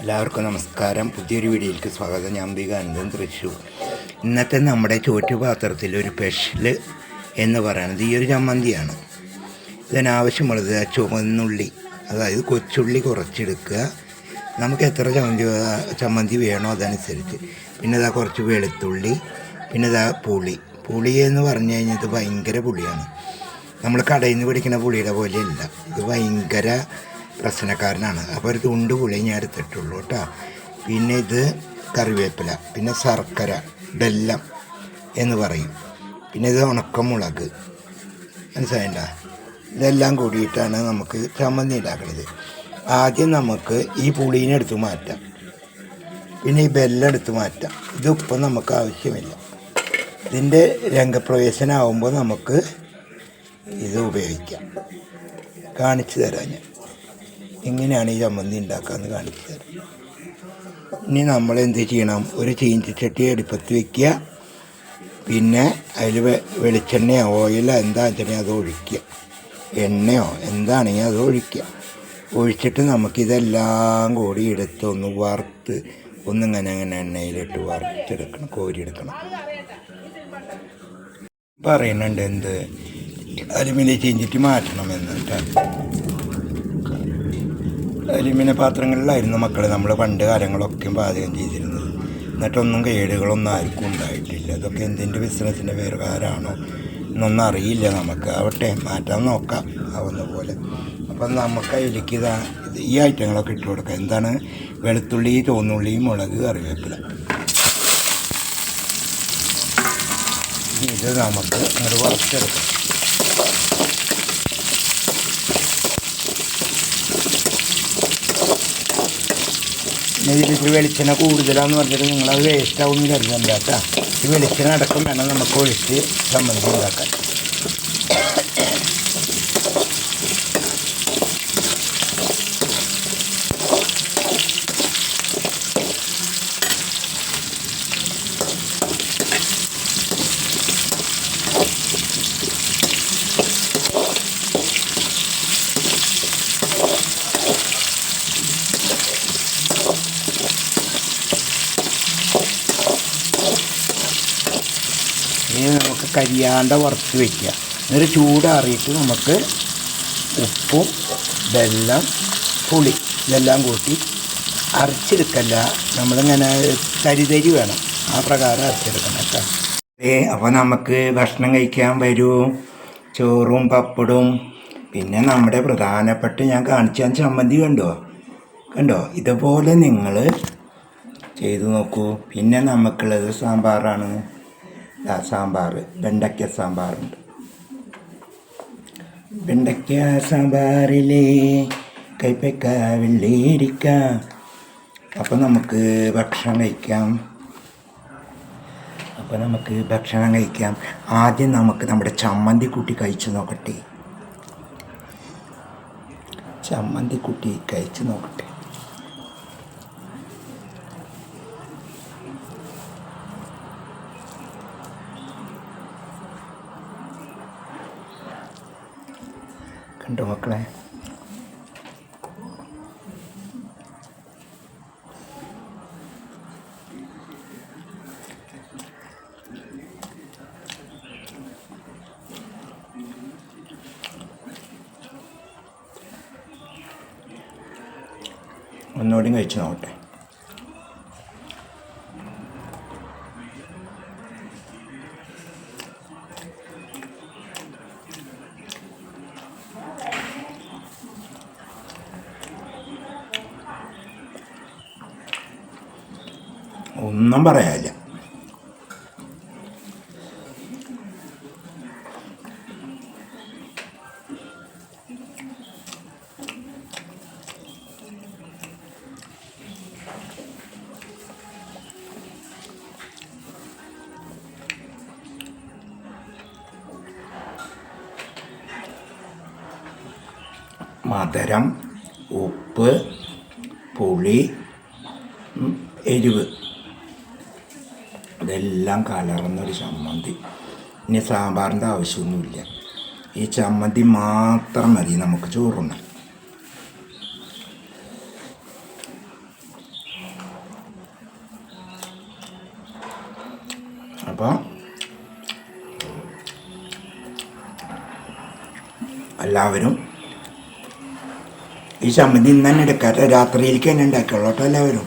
എല്ലാവർക്കും നമസ്കാരം. പുതിയൊരു വീഡിയോയിലേക്ക് സ്വാഗതം. ഞാൻ ബികാനന്ദൻ തൃശ്ശൂർ. ഇന്നത്തെ നമ്മുടെ ചുവറ്റുപാത്രത്തിൽ ഒരു സ്പെഷ്യൽ എന്ന് പറയുന്നത് ഈ ഒരു ചമ്മന്തിയാണ്. ഇതിനാവശ്യമുള്ളത് ചുവന്നുള്ളി അതായത് കൊച്ചുള്ളി കുറച്ചെടുക്കുക. നമുക്ക് എത്ര ചമ്മന്തി ചമ്മന്തി വേണോ അതനുസരിച്ച്. പിന്നെ ഇതാ കുറച്ച് വെളുത്തുള്ളി പിന്നെ ഇതാ പുളി. പുളി എന്ന് പറഞ്ഞു കഴിഞ്ഞാൽ ഇത് ഭയങ്കര പുളിയാണ്. നമ്മൾ കടയിൽ നിന്ന് പിടിക്കുന്ന പുളിയുടെ പോലെയല്ല. ഇത് ഭയങ്കര പ്രശ്നക്കാരനാണ്. അപ്പോൾ ഒരു തുണ്ട് പുളി ഞാൻ എടുത്തിട്ടുള്ളൂ കേട്ടോ. പിന്നെ ഇത് കറിവേപ്പില പിന്നെ ശർക്കര ബെല്ലം എന്ന് പറയും. പിന്നെ ഇത് ഉണക്കമുളക്. മനസ്സിലായിണ്ട? ഇതെല്ലാം കൂടിയിട്ടാണ് നമുക്ക് ചമ്മന്തി ഉണ്ടാക്കുന്നത് ആദ്യം നമുക്ക് ഈ പുളീനെ എടുത്ത് മാറ്റാം. പിന്നെ ഈ ബെല്ലം എടുത്ത് മാറ്റാം. ഇതിപ്പം നമുക്ക് ആവശ്യമില്ല. ഇതിന്റെ രംഗപ്രവേശനമാകുമ്പോൾ നമുക്ക് ഇത് ഉപയോഗിക്കാം. കാണിച്ചു തരാം ഞാൻ. എങ്ങനെയാണ് ഈ ചമ്മന്തി ഉണ്ടാക്കാമെന്ന് കാണിച്ചു തരാം ഇനി നമ്മൾ എന്ത് ചെയ്യണം? ഒരു ചീഞ്ചിച്ചട്ടി അടുപ്പത്ത് വെക്കുക. പിന്നെ അതിൽ വെളിച്ചെണ്ണയോ ഓയിലോ എന്താ വെച്ചാൽ അത് ഒഴിക്കുക. എണ്ണയോ എന്താണെങ്കിൽ അത് ഒഴിക്കുക. ഒഴിച്ചിട്ട് നമുക്കിതെല്ലാം കൂടി എടുത്ത് ഒന്ന് വറുത്ത് ഒന്നിങ്ങനെ അങ്ങനെ എണ്ണയിലിട്ട് വറുത്തെടുക്കണം കോരിയെടുക്കണം. പറയുന്നുണ്ട് എന്ത്? അലുമിനിയം ചീഞ്ചിട്ട് മാറ്റണം കേട്ടോ. അലുമിനിയ പാത്രങ്ങളിലായിരുന്നു മക്കൾ നമ്മൾ പണ്ട് കാലങ്ങളൊക്കെ പാചകം ചെയ്തിരുന്നത്. എന്നിട്ടൊന്നും കേടുകളൊന്നും ആർക്കും ഉണ്ടായിട്ടില്ല. അതൊക്കെ എന്തിന്റെ ബിസിനസ്സിന്റെ വേറുകാരാണോ എന്നൊന്നും അറിയില്ല നമുക്ക്. ആവട്ടെ മാറ്റാൻ നോക്കാം. ആവുന്ന പോലെ. അപ്പം നമുക്ക് അതിലേക്ക് ഇതാ ഈ ഐറ്റങ്ങളൊക്കെ ഇട്ട് കൊടുക്കുക എന്താണ്? വെളുത്തുള്ളി തോന്നുള്ളി മുളക് കറിവേപ്പില. ഇത് നമുക്ക് അങ്ങോട്ട് വറുത്തെടുക്കാം. ഇതിൽ വെളിച്ചെണ്ണ കൂടുതലാന്ന് പറഞ്ഞിട്ട് നിങ്ങളത് വേസ്റ്റ് ആവും കരുതണ്ട ഈ വെളിച്ചെണ്ണ അടക്കം വേണം നമുക്ക് ഒഴിച്ച് ഉണ്ടാക്കാൻ ഇനി നമുക്ക് കരിയാണ്ട വറുത്ത് വയ്ക്കുക എന്നിട്ട് ചൂടാറിയിട്ട് നമുക്ക് ഉപ്പും വെള്ളം പുളി ഇതെല്ലാം കൂട്ടി അരച്ചെടുക്കല്ല നമ്മളിങ്ങനെ തരിതരി തരി വേണം. ആ പ്രകാരം അരച്ചെടുക്കണം കേട്ടോ. ഏ അപ്പോൾ നമുക്ക് ഭക്ഷണം കഴിക്കാൻ വരൂ. ചോറും പപ്പടും. പിന്നെ നമ്മുടെ പ്രധാനപ്പെട്ട ഞാൻ കാണിച്ച ചമ്മന്തി കണ്ടോ? കണ്ടോ? ഇതുപോലെ നിങ്ങൾ ചെയ്തു നോക്കൂ. പിന്നെ നമുക്കുള്ളത് സാമ്പാറാണ്. സാമ്പാർ വെണ്ടയ്ക്ക സാമ്പാറുണ്ട്. വെണ്ടയ്ക്ക സാമ്പാറിലേ കൈപ്പയ്ക്ക വെള്ളേരിക്ക. അപ്പം നമുക്ക് ഭക്ഷണം കഴിക്കാം. അപ്പോൾ നമുക്ക് ഭക്ഷണം കഴിക്കാം. ആദ്യം നമുക്ക് നമ്മുടെ ചമ്മന്തി കുട്ടി കഴിച്ചു നോക്കട്ടെ. ചമ്മന്തി കുട്ടി കഴിച്ചു നോക്കട്ടെ. കണ്ടോ മക്കളെ. ഒന്നുകൂടി കഴിച്ചു നോക്കട്ടെ. ഒന്നും പറയാനില്ല. മധുരം ഉപ്പ് പുളി എരിവ്. ഇതെല്ലാം കലർന്നൊരു ചമ്മന്തി. ഇനി സാമ്പാറിന്റെ ആവശ്യമൊന്നുമില്ല. ഈ ചമ്മന്തി മാത്രം മതി നമുക്ക് ചോറുണ്ണാൻ അപ്പോൾ എല്ലാവരും ഈ ചമ്മന്തി ഇന്ന് തന്നെ എടുക്കാട്ടെ രാത്രിയിലേക്ക് തന്നെ ഉണ്ടാക്കിയോളൂ കേട്ടോ എല്ലാവരും.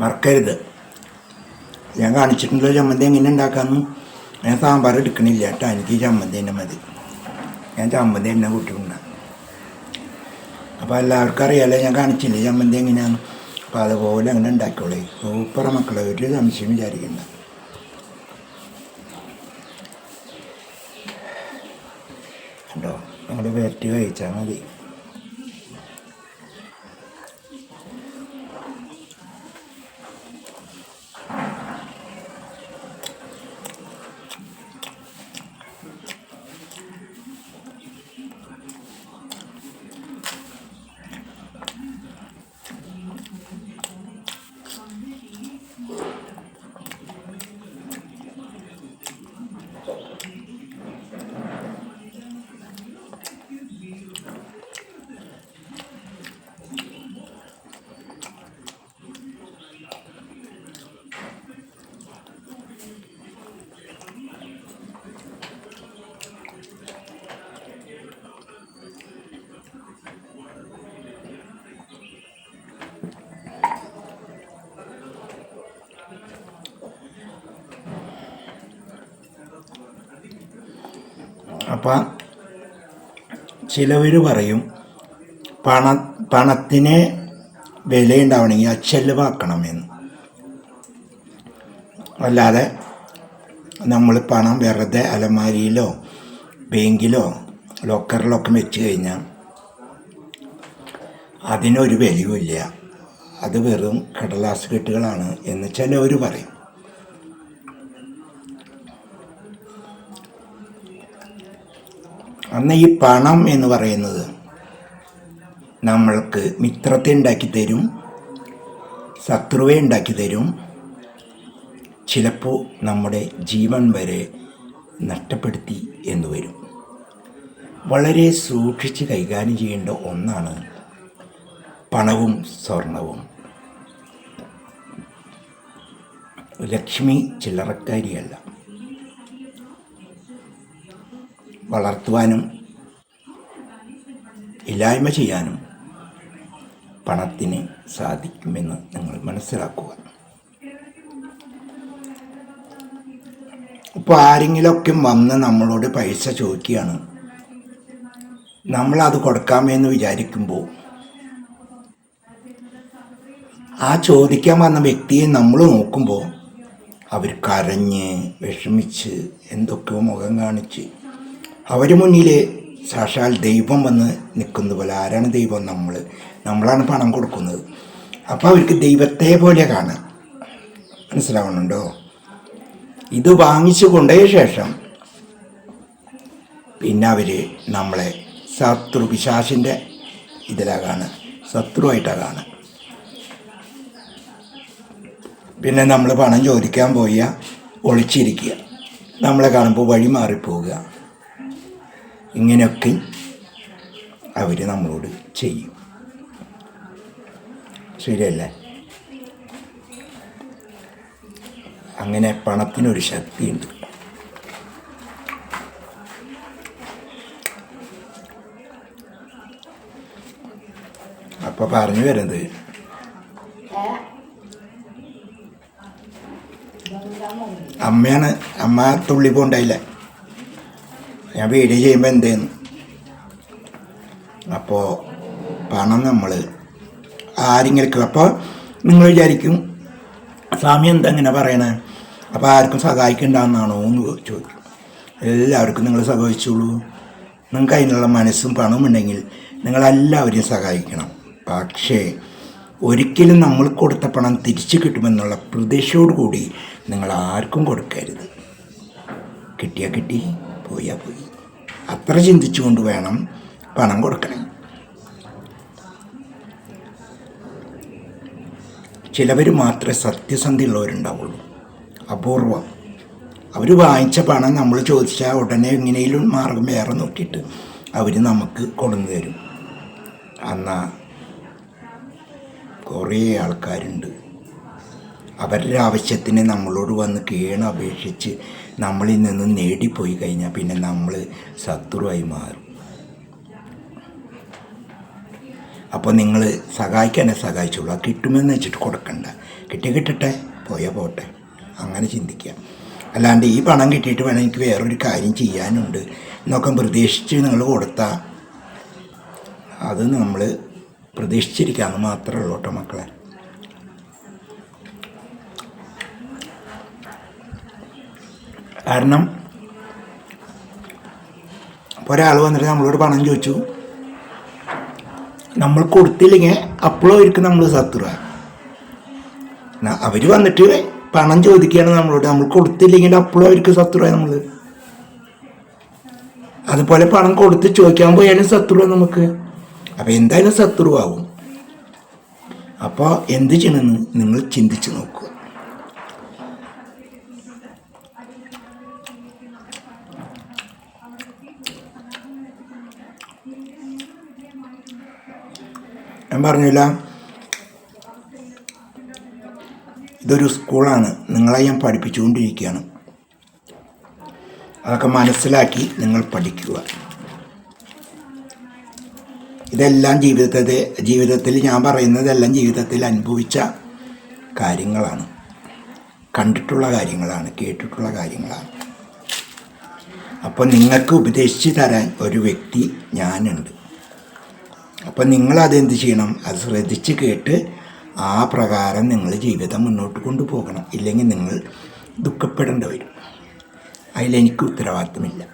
മറക്കരുത്. ഞാൻ കാണിച്ചിട്ടുണ്ടല്ലോ ചമ്മന്തി എങ്ങനെ ഉണ്ടാക്കാമെന്ന് ഞാൻ സാമ്പാർ എടുക്കണില്ല കേട്ടോ. എനിക്ക് ചമ്മന്തി തന്നെ മതി. ഞാൻ ചമ്മന്തി തന്നെ കൂട്ടിക്കൊണ്ടാണ് അപ്പോൾ എല്ലാവർക്കും അറിയാലോ ഞാൻ കാണിച്ചില്ലേ ചമ്മന്തി എങ്ങനെയാണ് അപ്പോൾ അതുപോലെ അങ്ങനെ ഉണ്ടാക്കിയോളെ സൂപ്പർ മക്കളെ. ഒരു സംശയം വിചാരിക്കണ്ട. കണ്ടോ? നമ്മൾ വേറ്റ് കഴിച്ചാൽ മതി. അപ്പം ചിലവർ പറയും പണ പണത്തിന് വിലയുണ്ടാവണമെങ്കിൽ എന്ന് അല്ലാതെ നമ്മൾ പണം വെറുതെ അലമാരിയിലോ ബാങ്കിലോ ലോക്കറിലോ ഒക്കെ വെച്ച് കഴിഞ്ഞാൽ അതിനൊരു വിലയുമില്ല അത് വെറും കടലാസ് കെട്ടുകളാണ് എന്ന് ചിലവർ പറയും. അന്ന് ഈ പണം എന്ന് പറയുന്നത് നമ്മൾക്ക് മിത്രത്തെ ഉണ്ടാക്കി തരും ശത്രുവെ ഉണ്ടാക്കി തരും. ചിലപ്പോൾ നമ്മുടെ ജീവൻ വരെ നഷ്ടപ്പെടുത്തി എന്ന് വരും. വളരെ സൂക്ഷിച്ച് കൈകാര്യം ചെയ്യേണ്ട ഒന്നാണ് പണവും സ്വർണവും. ലക്ഷ്മി ചില്ലറക്കാരിയല്ല. വളർത്തുവാനും ഇല്ലായ്മ ചെയ്യാനും പണത്തിന് സാധിക്കുമെന്ന് നിങ്ങൾ മനസ്സിലാക്കുക. ഇപ്പോൾ ആരെങ്കിലുമൊക്കെ വന്ന് നമ്മളോട് പൈസ ചോദിക്കുകയാണ് നമ്മളത് കൊടുക്കാമെന്ന് വിചാരിക്കുമ്പോൾ ആ ചോദിക്കാൻ വന്ന വ്യക്തിയെ നമ്മൾ നോക്കുമ്പോൾ അവർ കരഞ്ഞ് വിഷമിച്ച് എന്തൊക്കെയോ മുഖം കാണിച്ച് അവർ മുന്നിൽ സാക്ഷാൽ ദൈവം വന്ന് നിൽക്കുന്ന പോലെ ആരാണ് ദൈവം? നമ്മൾ നമ്മളാണ് പണം കൊടുക്കുന്നത്. അപ്പോൾ അവർക്ക് ദൈവത്തെ പോലെ കാണാം. മനസ്സിലാവുന്നുണ്ടോ? ഇത് വാങ്ങിച്ചു കൊണ്ടേ ശേഷം പിന്നെ അവർ നമ്മളെ ശത്രു പിശാശിന്റെ ഇതിലാകാണ് ശത്രുവായിട്ടാണ് കാണുക. പിന്നെ നമ്മൾ പണം ചോദിക്കാൻ പോയ ഒളിച്ചിരിക്കുക. നമ്മളെ കാണുമ്പോൾ വഴി മാറിപ്പോവുക. ഇങ്ങനെയൊക്കെ അവർ നമ്മളോട് ചെയ്യും. ശരിയല്ലേ? അങ്ങനെ പണത്തിനൊരു ശക്തിയുണ്ട്. അപ്പോൾ പറഞ്ഞു വരുന്നത് അമ്മയാണ് അമ്മ തുള്ളി പോണ്ടായില്ല. ഞാൻ വീഡിയോ ചെയ്യുമ്പോൾ എന്തേന്ന്? അപ്പോൾ പണം നമ്മൾ ആരെങ്കിലും അപ്പോൾ നിങ്ങൾ വിചാരിക്കും സ്വാമി എന്താ ഇങ്ങനെ പറയണേ? അപ്പോൾ ആർക്കും സഹായിക്കണ്ടെന്നാണോ? എന്ന് ചോദിക്കും. എല്ലാവർക്കും നിങ്ങൾ സഹായിച്ചോളൂ. നിങ്ങൾക്ക് അതിനുള്ള മനസ്സും പണവും ഉണ്ടെങ്കിൽ നിങ്ങളെല്ലാവരെയും സഹായിക്കണം. പക്ഷേ ഒരിക്കലും നമ്മൾ കൊടുത്ത പണം തിരിച്ചു കിട്ടുമെന്നുള്ള പ്രതീക്ഷയോടുകൂടി നിങ്ങൾ ആർക്കും കൊടുക്കരുത്. കിട്ടിയാൽ കിട്ടി പോയാൽ പോയി. അത്ര ചിന്തിച്ചുകൊണ്ട് വേണം പണം കൊടുക്കണേ ചിലവർ മാത്രമേ സത്യസന്ധയുള്ളവരുണ്ടാവുള്ളൂ. അപൂർവം. അവർ വാങ്ങിച്ച പണം നമ്മൾ ചോദിച്ചാൽ ഉടനെ എങ്ങനെയും മാർഗം വേറെ നോക്കിയിട്ട് അവർ നമുക്ക് കൊണ്ടു തരും. എന്നാൽ കുറേ ആൾക്കാരുണ്ട്. അവരുടെ ആവശ്യത്തിന് നമ്മളോട് വന്ന് കീണ അപേക്ഷിച്ച് നമ്മളിൽ നിന്ന് നേടിപ്പോയി കഴിഞ്ഞാൽ പിന്നെ നമ്മൾ ശത്രുവായി മാറും. അപ്പോൾ നിങ്ങൾ സഹായിക്കാനെ സഹായിച്ചോളൂ. ആ കിട്ടുമെന്ന് വെച്ചിട്ട് കൊടുക്കണ്ട. കിട്ടി കിട്ടട്ടെ പോയ പോട്ടെ. അങ്ങനെ ചിന്തിക്കുക അല്ലാണ്ട് ഈ പണം കിട്ടിയിട്ട് വേണം എനിക്ക് വേറൊരു കാര്യം ചെയ്യാനുണ്ട്. എന്നൊക്കെ പ്രതീക്ഷിച്ച് നിങ്ങൾ കൊടുത്താൽ അത് നമ്മൾ പ്രതീക്ഷിച്ചിരിക്കാമെന്ന് മാത്രമേ ഉള്ളൂ കേട്ടോ മക്കളെ. കാരണം ഒരാൾ വന്നിട്ട് നമ്മളോട് പണം ചോദിച്ചു. നമ്മൾ കൊടുത്തില്ലെങ്കിൽ അപ്പോഴും അവർക്ക് നമ്മൾ ശത്രുവ. അവർ വന്നിട്ട് പണം ചോദിക്കുകയാണ് നമ്മളോട്. നമ്മൾ കൊടുത്തില്ലെങ്കിൽ അപ്പോഴും അവർക്ക് ശത്രുവായി നമ്മൾ അതുപോലെ പണം കൊടുത്ത് ചോദിക്കാൻ പോയാലും ശത്രുവാണ് നമുക്ക്. അപ്പം എന്തായാലും ശത്രുവാകും. അപ്പോൾ എന്ത് ചെയ്യണമെന്ന് നിങ്ങൾ ചിന്തിച്ച് നോക്കുക. ഞാൻ പറഞ്ഞില്ല. ഇതൊരു സ്കൂളാണ്. നിങ്ങളെ ഞാൻ പഠിപ്പിച്ചുകൊണ്ടിരിക്കുകയാണ്. അതൊക്കെ മനസ്സിലാക്കി നിങ്ങൾ പഠിക്കുക. ഇതെല്ലാം ജീവിതത്തെ ജീവിതത്തിൽ ഞാൻ പറയുന്നതെല്ലാം ജീവിതത്തിൽ അനുഭവിച്ച കാര്യങ്ങളാണ്. കണ്ടിട്ടുള്ള കാര്യങ്ങളാണ് കേട്ടിട്ടുള്ള കാര്യങ്ങളാണ്. അപ്പോൾ നിങ്ങൾക്ക് ഉപദേശിച്ച് തരാൻ ഒരു വ്യക്തി ഞാനുണ്ട്. അപ്പം നിങ്ങൾ അതെന്ത് ചെയ്യണം? അത് ശ്രദ്ധിച്ച് കേട്ട് ആ പ്രകാരം നിങ്ങൾ ജീവിതം മുന്നോട്ട് കൊണ്ടുപോകണം. ഇല്ലെങ്കിൽ നിങ്ങൾ ദുഃഖപ്പെടേണ്ടി വരും. അതിലെനിക്ക് ഉത്തരവാദിത്തമില്ല.